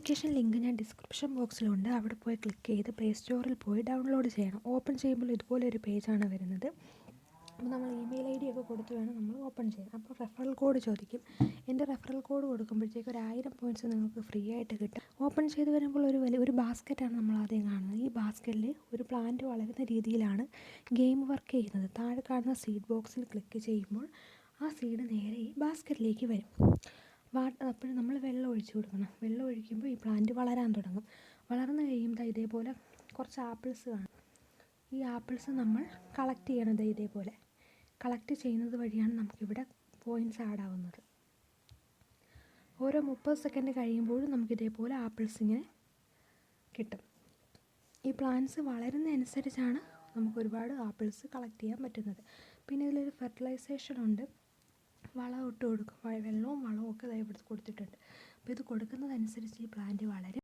Application link ഞാൻ description ബോക്സിലുണ്ട്. അവിടെ പോയി ക്ലിക്ക് ചെയ്ത് പ്ലേ സ്റ്റോറിൽ പോയി ഡൗൺലോഡ് ചെയ്യണം. ഓപ്പൺ ചെയ്യുമ്പോൾ ഇതുപോലെ ഒരു പേജാണ് വരുന്നത്. അപ്പോൾ നമ്മൾ ഇമെയിൽ ഐ ഡി ഒക്കെ കൊടുത്ത് വേണം നമ്മൾ ഓപ്പൺ ചെയ്യാൻ. അപ്പോൾ റെഫറൽ കോഡ് ചോദിക്കും. എന്റെ റെഫറൽ കോഡ് കൊടുക്കുമ്പോഴത്തേക്ക് ഒരു ആയിരം പോയിന്റ്സ് നിങ്ങൾക്ക് ഫ്രീ ആയിട്ട് കിട്ടും. ഓപ്പൺ ചെയ്ത് വരുമ്പോൾ ഒരു വലിയ ഒരു ബാസ്ക്കറ്റാണ് നമ്മൾ ആദ്യം കാണുന്നത്. ഈ ബാസ്ക്കറ്റിൽ ഒരു പ്ലാന്റ് വളരുന്ന രീതിയിലാണ് ഗെയിം വർക്ക് ചെയ്യുന്നത്. താഴെ കാണുന്ന സീഡ് ബോക്സിൽ ക്ലിക്ക് ചെയ്യുമ്പോൾ ആ സീഡ് നേരെ ഈ ബാസ്ക്കറ്റിലേക്ക് വരും. വാ അപ്പോഴും നമ്മൾ വെള്ളം ഒഴിച്ചു കൊടുക്കണം. വെള്ളം ഒഴിക്കുമ്പോൾ ഈ പ്ലാന്റ് വളരാൻ തുടങ്ങും. വളർന്നു കഴിയുമ്പോൾ ഇതേപോലെ കുറച്ച് ആപ്പിൾസ് കാണും. ഈ ആപ്പിൾസ് നമ്മൾ കളക്ട് ചെയ്യണത് ഇതേപോലെ. കളക്ട് ചെയ്യുന്നത് വഴിയാണ് നമുക്കിവിടെ പോയിന്റ്സ് ആഡ് ആവുന്നത്. ഓരോ മുപ്പത് സെക്കൻഡ് കഴിയുമ്പോഴും നമുക്കിതേപോലെ ആപ്പിൾസ് ഇങ്ങനെ കിട്ടും. ഈ പ്ലാന്റ്സ് വളരുന്നതനുസരിച്ചാണ് നമുക്ക് ഒരുപാട് ആപ്പിൾസ് കളക്ട് ചെയ്യാൻ പറ്റുന്നത്. പിന്നെ ഇതിലൊരു ഫെർട്ടിലൈസേഷൻ ഉണ്ട്. വളം ഇട്ട് കൊടുക്കും. വെള്ളവും വളവും ഒക്കെ ദേ കൊടുത്തിട്ടുണ്ട്. അപ്പോൾ ഇത് കൊടുക്കുന്നതനുസരിച്ച് ഈ പ്ലാന്റ് വളരും